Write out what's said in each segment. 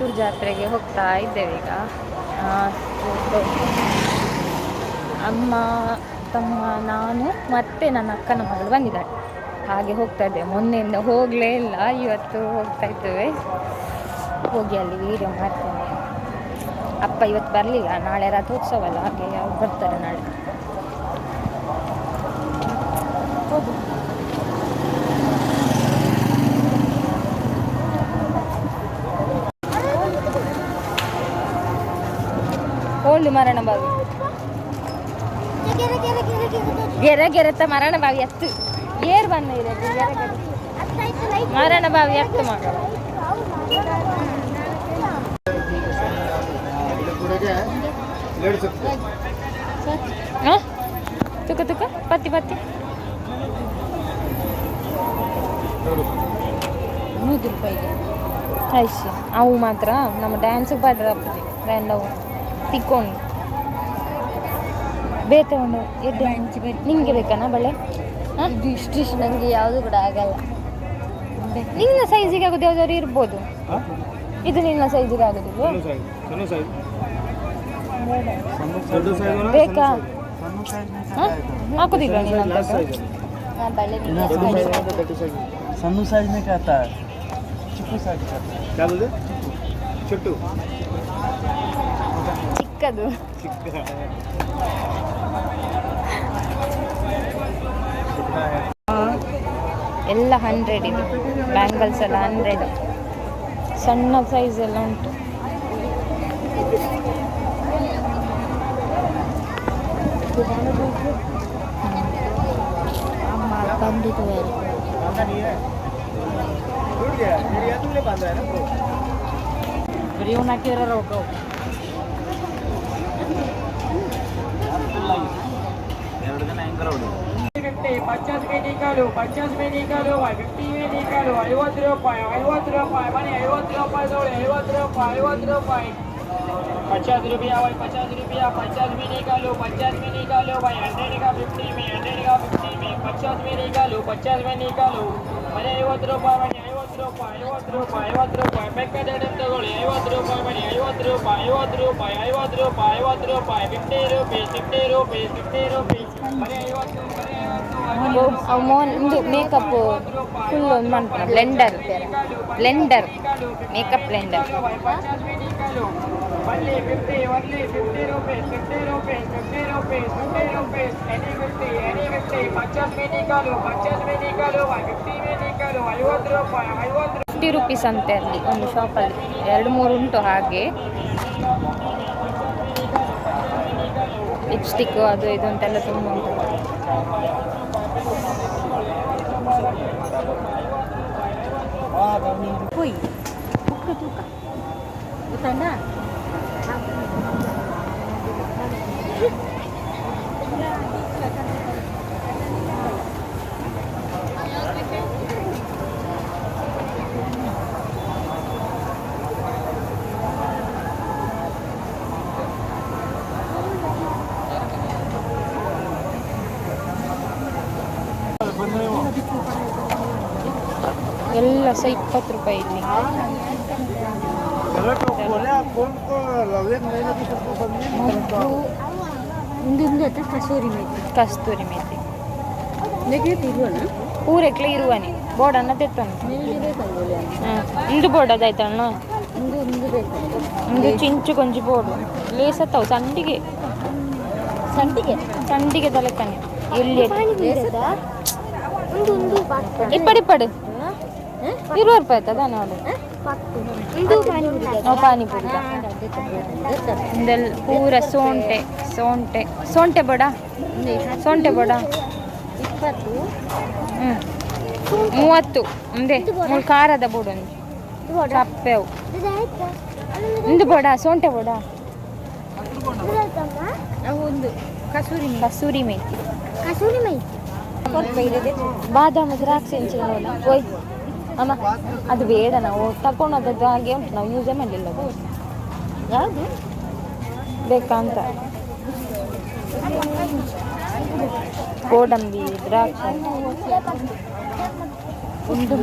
ಪುತ್ತೂರು ಜಾತ್ರೆಗೆ ಹೋಗ್ತಾ ಇದ್ದೇವೆ ಈಗ. ಅಮ್ಮ, ತಮ್ಮ, ನಾನು ಮತ್ತೆ ನನ್ನ ಅಕ್ಕನ ಮಗಳು ಬಂದಿದ್ದಾಳೆ ಹಾಗೆ ಹೋಗ್ತಾ ಇದ್ದೇವೆ. ಮೊನ್ನೆಯಿಂದ ಹೋಗಲೇ ಇಲ್ಲ, ಇವತ್ತು ಹೋಗ್ತಾ ಇದ್ದೇವೆ. ಹೋಗಿ ಅಲ್ಲಿ ವೀಡಿಯೋ ಮಾಡ್ತೇನೆ. ಅಪ್ಪ ಇವತ್ತು ಬರಲಿಲ್ಲ, ನಾಳೆ ರಥೋತ್ಸವ ಅಲ್ಲ, ಹಾಗೆ ಅವ್ರು ಬರ್ತಾರೆ ನಾಳೆ ಹೋಗು ಓಲ್ಡ್ ಮರಣ ಬಾವಿ. ಗೆರೆ ಗೆರೆತ ಮರಣ ಬಾವಿ ಎತ್ತು ಏರ್ ಬಂದ ಇದೆ ಮರಣ ಬಾವಿ ಎತ್ತು ಮಗ? ತುಕ ತುಕ ಪತ್ತಿ ಪತ್ತಿ. ನೂರು ರೂಪಾಯಿಗೆ. ಆಯ್ತು ಅವು ಮಾತ್ರ, ನಮ್ಮ ಡ್ಯಾನ್ಸ್ ಬರ್ರ ಬ್ರ್ಯಾಂಡ್ ರ್ಯಾಂಡವು ತಿಕ್ಕೊಂಡು ಬೇತೆ ಉಂಡು ಎಡ್ಡೆ ನಿಂಗೆ ಬೇಕನಾ ಬಳೆ ಇದು ಇಷ್ಟಿಷ್ಟು ನನಗೆ ಯಾವುದು ಕೂಡ ಆಗಲ್ಲ ನಿನ್ನ ಸೈಜಿಗೆ ಆಗೋದು ಯಾವ್ದಾದ್ರು ಇರ್ಬೋದು ಇದು ನಿನ್ನ ಸೈಜಿಗೆ ಆಗೋದಿಲ್ವ ಬೇಕಾ ಹಾ? ಹಾಕೋದಿಲ್ವ ನೀನು ಅಂತ ನಾ ಬಳೆ सन्नू साइज में क्या आता है चिक्कू साइज का आता है क्या बोलते छोटू ಚಿಕ್ಕದು ಎಲ್ಲ ಹಂಡ್ರೆಡ್ ಇದೆ. ಬ್ಯಾಂಗಲ್ಸ್ ಎಲ್ಲ ಹಂಡ್ರೆಡ್ ಸಣ್ಣ ಸೈಜ್ ಎಲ್ಲ ಉಂಟು. ಬರೀ. ಹಾಕಿದ್ರೆ ಇವ್ನ टूट गया मेरे हाथ में बांधा है ना ब्रो ಎರಡು ದಿನ ಹೆಂಗಾರ ಹೊಡಿ ಫಿಫ್ಟಿ ಪಚಾಸ್ ಮೇ ನಿಕಾಲು ಪಚಾಸ್ ಮೇ ನಿಕಾಲು ಫಿಫ್ಟಿ ಮೇ ನಿಕಾಲು ಐವತ್ತು ರೂಪಾಯಿ ಐವತ್ತು ರೂಪಾಯಿ ಬನ್ನಿ ಐವತ್ತು ರೂಪಾಯಿ ತಗೊಳ್ಳಿ ಐವತ್ತು ರೂಪಾಯಿ ಐವತ್ತು ರೂಪಾಯಿ पचास रुपया भाई पचास रुपया पचास में निकालो पचास में निकालो भाई हंड्रेड का फिफ्टी में हंड्रेड का फिफ्टी में पचास में निकालो पचास में निकालो ಬನ್ನಿ ಐವತ್ತು ರೂಪಾಯಿ ಬನ್ನಿ ಐವತ್ತು ರೂಪಾಯಿ ಐವತ್ತು ರೂಪಾಯಿ ಐವತ್ತು ರೂಪಾಯಿ ಬೇಕಾದ ತಗೊಳ್ಳಿ ಐವತ್ತು ರೂಪಾಯಿ ಬನ್ನಿ ಐವತ್ತು ರೂಪಾಯಿ ಐವತ್ತು ರೂಪಾಯಿ ಐವತ್ತು ರೂಪಾಯಿ ಐವತ್ತು ರೂಪಾಯಿ fifty rupees fifty rupees fifty rupees ಬನ್ನಿ ಐವತ್ತು ಬನ್ನಿ ಐವತ್ತು ಅವು ಮೋನ್ makeup full blender blender makeup blender fifty rupees ಅಂತೆ ಅಲ್ಲಿ ಒಂದು ಶಾಪಲ್ಲಿ ಎರಡು ಮೂರು ಉಂಟು ಹಾಗೆ ಲಿಪ್ಸ್ಟಿಕ್ ಅದು ಇದು ಅಂತೆಲ್ಲ ತುಂಬ ಉಂಟು ಹೋಯ್ ರಸ ಇಪ್ಪತ್ತು ರೂಪಾಯಿ ಇಲ್ಲಿ ಮುಂದಿಂದು ಹತ್ರ ಕಸ್ತೂರಿ ಮೇತಿ ಕಸ್ತೂರಿ ಮೇತಿ ಊರೆಕ್ಲೆ ಇರುವನೆ ಬೋರ್ಡ್ ಅನ್ನೋದು ಎತ್ತನು ಇಂದು ಬೋರ್ಡ್ ಅದಾಯ್ತಣ್ಣ ಇಂದು ಚಿಂಚು ಕೊಂಚು ಬೋರ್ಡ್ ಲೇಸತ್ತವು ಸಂಡಿಗೆ ಸಂಡಿಗೆ ಸಂಡಿಗೆ ತಲೆಕನೆ ಎಲ್ಲಿ ಇಪ್ಪಡಿಪ್ಪಡು ಇರುವ ರೂಪಾಯಿ ಆಯ್ತದ ನೋಡು. ಒಂದು ಪಾನಿಪುರಿ. ಇದೆಲ್ಲ ಪೂರ ಸೋಂಟೆ ಸೋಂಟೆ. ಸೋಂಟೆ ಬಡ? ಸೋಂಟೆ ಬಡ? ಇಪ್ಪತ್ತು ಹ್ಞೂ ಮೂವತ್ತು. ಮುಂದೆ ಮೂರು ಖಾರದ ಬೋಡು ಕಪ್ಪೆವು ಇಂದು ಬೋಡ ಸೋಂಟೆ ಬೋಡ? ಒಂದು ಕಸೂರಿ ಕಸೂರಿ ಮೇಥಿ ಕಸೂರಿ ಮೈ ಬಾದಾಮಿ ದ್ರಾಕ್ಷಿ ಹಂಚಿನ ಓಯ್ ಅಮ್ಮ, ಅದು ಬೇಡ ನಾವು ತಗೊಂಡು ಹಾಗೆ ಉಂಟು, ನಾವು ಯೂಸೇ ಮಾಡಲಿಲ್ಲ ಅದು. ಯಾವುದು ಬೇಕಂತ. ಗೋಡಂಬಿ ದ್ರಾಕ್ಷಿ. ಒಂದು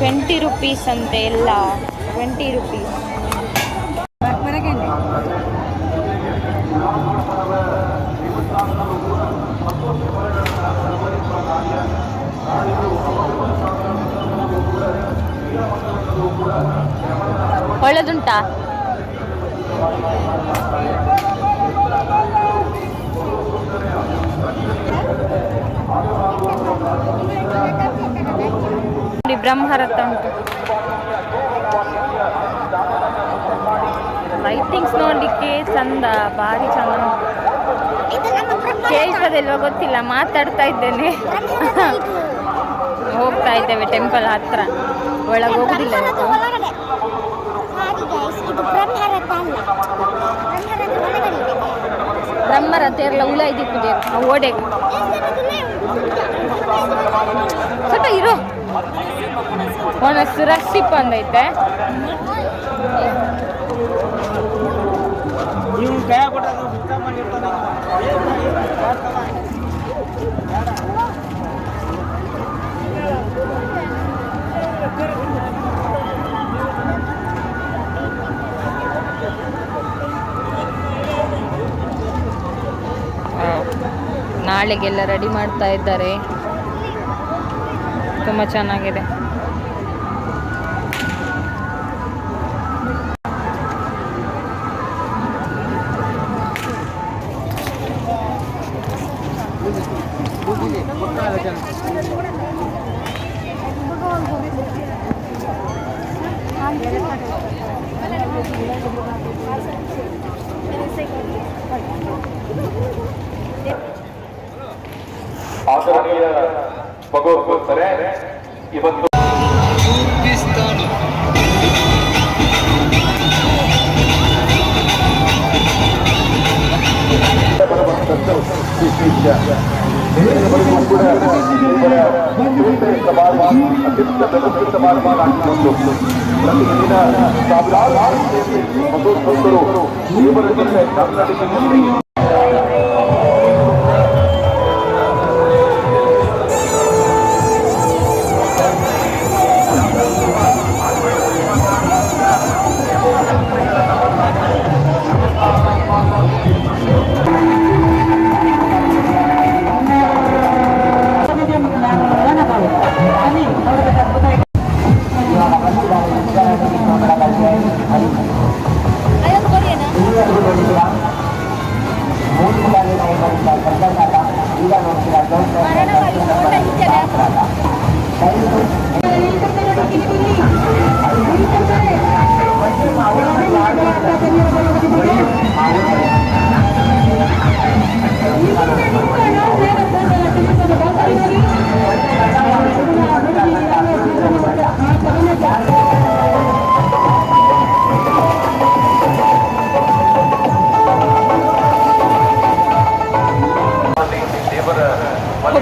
ಟ್ವೆಂಟಿ ರುಪೀಸ್ ಅಂತೆ ಎಲ್ಲ. ಟ್ವೆಂಟಿ ರುಪೀಸ್ ಒಳ್ಳೆದುಂಟಾ? ಬ್ರಹ್ಮರಥ ಉಂಟು. ಲೈಟಿಂಗ್ಸ್ ನೋಡ್ಲಿಕ್ಕೆ ಚಂದ ಭಾರಿ ಚಂದ ಕೇಳ್ತದಿಲ್ವಾ ಗೊತ್ತಿಲ್ಲ ಮಾತಾಡ್ತಾ ಇದ್ದೇನೆ. ಹೋಗ್ತಾ ಇದ್ದೇವೆ ಟೆಂಪಲ್ ಹತ್ರ. ಒಳಗೆ ಹೋಗುದಿಲ್ಲ ಇವತ್ತು ಒಳಗಡೆ ಹಾಗೆ guys, ಇದು ಬ್ರಹ್ಮರಥ ಓಡೆ ಎಲ್ಲ ಇದ್ದಿದೆ ಓಡೆಗೆ ಸ್ವಲ್ಪ ಇರೋ. ಒಣಸು ರಸಿಪ್ ಅಂದೈತೆ ನೀವು ನಾಳೆಗೆಲ್ಲ ರೆಡಿ ಮಾಡ್ತಾ ಇದ್ದಾರೆ. ತುಂಬ ಚೆನ್ನಾಗಿದೆ. ಅತ್ಯಂತ ವ್ಯವಸ್ಥಿತ ಸಮಾರಂಭ ಪ್ರತಿದಿನ ಸಾವಿರಾರು ಭಗವದ್ಭಕ್ತರು ದೇವರ ಜೊತೆ ಕರ್ನಾಟಕದಲ್ಲಿ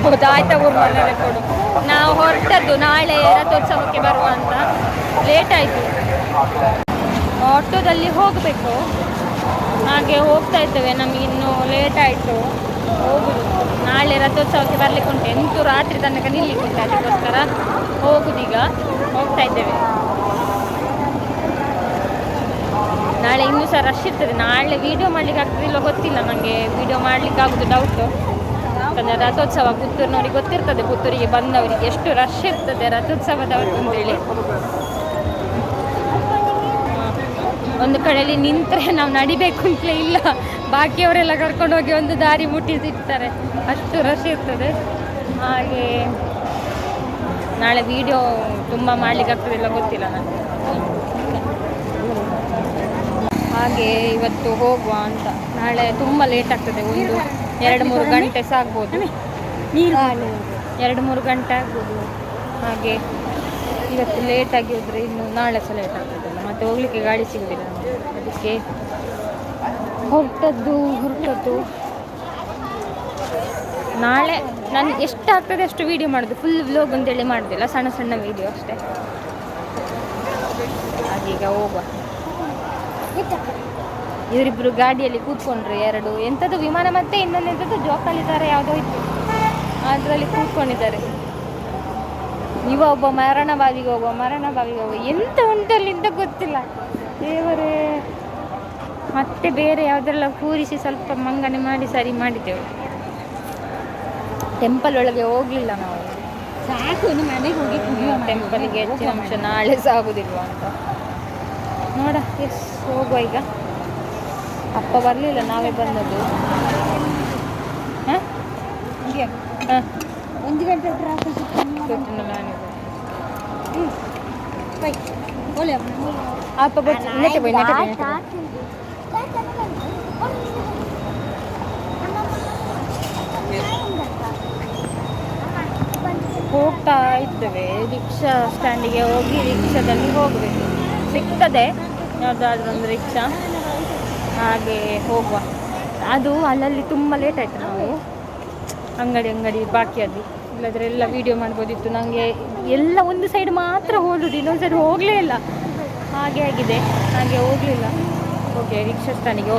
ಹೋಗ್ಬೋದು ಆಯ್ತಾ ಮನೇಲೆ ಕೊಡು. ನಾವು ಹೊರಟದ್ದು ನಾಳೆ ರಥೋತ್ಸವಕ್ಕೆ ಬರುವ ಅಂತ. ಲೇಟ್ ಆಯಿತು. ಆಟೋದಲ್ಲಿ ಹೋಗಬೇಕು. ಹಾಗೆ ಹೋಗ್ತಾ ಇದ್ದೇವೆ. ನಮಗೆ ಇನ್ನೂ ಲೇಟ್ ಆಯಿತು. ಹೋಗುದು. ನಾಳೆ ರಥೋತ್ಸವಕ್ಕೆ ಬರ್ಲಿಕ್ಕೆ ಉಂಟು. ಎಂಟು ರಾತ್ರಿ ತನಕ ನಿಲ್ಲಿಕ್ಕೆ ಅದಕ್ಕೋಸ್ಕರ ಹೋಗುದೀಗ ಹೋಗ್ತಾ ಇದ್ದೇವೆ. ನಾಳೆ ಇನ್ನೂ ಸಹ ರಶ್ ಇರ್ತದೆ. ನಾಳೆ ವಿಡಿಯೋ ಮಾಡ್ಲಿಕ್ಕೆ ಆಗ್ತದಿಲ್ಲ ಗೊತ್ತಿಲ್ಲ. ನನಗೆ ವಿಡಿಯೋ ಮಾಡ್ಲಿಕ್ಕೆ ಆಗೋದು ಡೌಟು ಯಾಕಂದರೆ ರಥೋತ್ಸವ ಪುತ್ತೂರಿನವ್ರಿಗೆ ಗೊತ್ತಿರ್ತದೆ, ಪುತ್ತೂರಿಗೆ ಬಂದವರಿಗೆ ಎಷ್ಟು ರಶ್ ಇರ್ತದೆ ರಥೋತ್ಸವದವತ್ತು ಅಂತೇಳಿ. ಒಂದು ಕಡೆಯಲ್ಲಿ ನಿಂತರೆ ನಾವು ನಡಿಬೇಕು ಅಂತಲೇ ಇಲ್ಲ. ಬಾಕಿಯವರೆಲ್ಲ ಕರ್ಕೊಂಡು ಹೋಗಿ ಒಂದು ದಾರಿ ಮುಟ್ಟಿಸಿರ್ತಾರೆ ಅಷ್ಟು ರಶ್ ಇರ್ತದೆ. ಹಾಗೆ ನಾಳೆ ವಿಡಿಯೋ ತುಂಬ ಮಾಡ್ಲಿಕ್ಕೆ ಆಗ್ತದಿಲ್ಲ ಗೊತ್ತಿಲ್ಲ ನನಗೆ ಹಾಗೆ ಇವತ್ತು ಹೋಗುವ ಅಂತ. ನಾಳೆ ತುಂಬ ಲೇಟ್ ಆಗ್ತದೆ ಒಂದು ಎರಡು ಮೂರು ಗಂಟೆ ಸಹ ಆಗ್ಬೋದು ಎರಡು ಮೂರು ಗಂಟೆ ಆಗ್ಬೋದು. ಹಾಗೆ ಇವತ್ತು ಲೇಟಾಗಿ ಹೋದರೆ ಇನ್ನು ನಾಳೆ ಸಹ ಲೇಟ್ ಆಗ್ತದಲ್ಲ. ಮತ್ತೆ ಹೋಗ್ಲಿಕ್ಕೆ ಗಾಡಿ ಸಿಗೋದಿಲ್ಲ ನಮಗೆ. ಅದಕ್ಕೆ ಹೊರಟದ್ದು ಹೊರಟದ್ದು. ನಾಳೆ ನಾನು ಎಷ್ಟು ಆಗ್ತದೆ ಅಷ್ಟು ವೀಡಿಯೋ ಮಾಡೋದು. ಫುಲ್ ವ್ಲೋಗ್ ಅಂತೇಳಿ ಮಾಡೋದಿಲ್ಲ ಸಣ್ಣ ಸಣ್ಣ ವೀಡಿಯೋ ಅಷ್ಟೇ. ಹಾಗೀಗ ಹೋಗುವ. ಇವರಿಬ್ರು ಗಾಡಿಯಲ್ಲಿ ಕೂತ್ಕೊಂಡ್ರು ಎರಡು. ಎಂಥದ್ದು ವಿಮಾನ ಮತ್ತೆ ಇನ್ನೊಂದು ಎಂಥದ್ದು ಜೋಕಾಲಿ ಥರ ಯಾವುದೋ ಇತ್ತು ಅದರಲ್ಲಿ ಕೂತ್ಕೊಂಡಿದ್ದಾರೆ. ಇವ ಒಬ್ಬ ಮರಣ ಬಾವಿಗೆ ಹೋಗುವ ಮರಣ ಬಾವಿಗೆ ಹೋಗುವ. ಎಂತ ಉಂಟಲ್ಲಿ ಅಂತ ಗೊತ್ತಿಲ್ಲ. ದೇವರೇ. ಮತ್ತೆ ಬೇರೆ ಯಾವುದೆಲ್ಲ ಕೂರಿಸಿ ಸ್ವಲ್ಪ ಮಂಗನೆ ಮಾಡಿ ಸರಿ ಮಾಡಿದ್ದೆವು. ಟೆಂಪಲ್ ಒಳಗೆ ಹೋಗಲಿಲ್ಲ ನಾವು. ಸಾಕು ಮನೆಗೆ ಹೋಗಿ ಟೆಂಪಲ್ಗೆ ಹೆಚ್ಚಿನ ಅಂಶ ನಾಳೆ ಸಾಗುದಿಲ್ವಾ ಅಂತ. ನೋಡ ಎಸ್ ಹೋಗುವ ಈಗ. ಅಪ್ಪ ಬರಲಿಲ್ಲ ನಾವೇ ಬಂದದ್ದು. ಒಂದು ಗಂಟೆ ಅಪ್ಪ ಬಟ್ ನೆಟ್ಟೆ ಬೈ ನೆಟ್ಟೆ ಬೈ ನೆಟ್ಟೆ ಬೈ. ಹೋಗ್ತಾ ಇದ್ದೇವೆ ರಿಕ್ಷಾ ಸ್ಟ್ಯಾಂಡಿಗೆ ಹೋಗಿ ರಿಕ್ಷಾದಲ್ಲಿ ಹೋಗಬೇಕು. ಸಿಗ್ತದೆ ಯಾವುದಾದ್ರೂ ಒಂದು ರಿಕ್ಷಾ. ಹಾಗೆ ಹೋಗುವ. ಅದು ಅಲ್ಲಲ್ಲಿ ತುಂಬ ಲೇಟ್ ಆಯಿತು ನಾವು. ಅಂಗಡಿ ಅಂಗಡಿ ಬಾಕಿಯಲ್ಲಿ ಇಲ್ಲದ್ರೆ ಎಲ್ಲ ವೀಡಿಯೋ ಮಾಡ್ಬೋದಿತ್ತು. ನನಗೆ ಎಲ್ಲ ಒಂದು ಸೈಡ್ ಮಾತ್ರ ಹೋಗುದು ಇನ್ನೊಂದು ಸೈಡ್ ಹೋಗಲೇ ಇಲ್ಲ. ಹಾಗೆ ಆಗಿದೆ. ಹಾಗೆ ಹೋಗಲಿಲ್ಲ. Okay rickshaw ಸ್ಟ್ಯಾಂಡಿಗೆ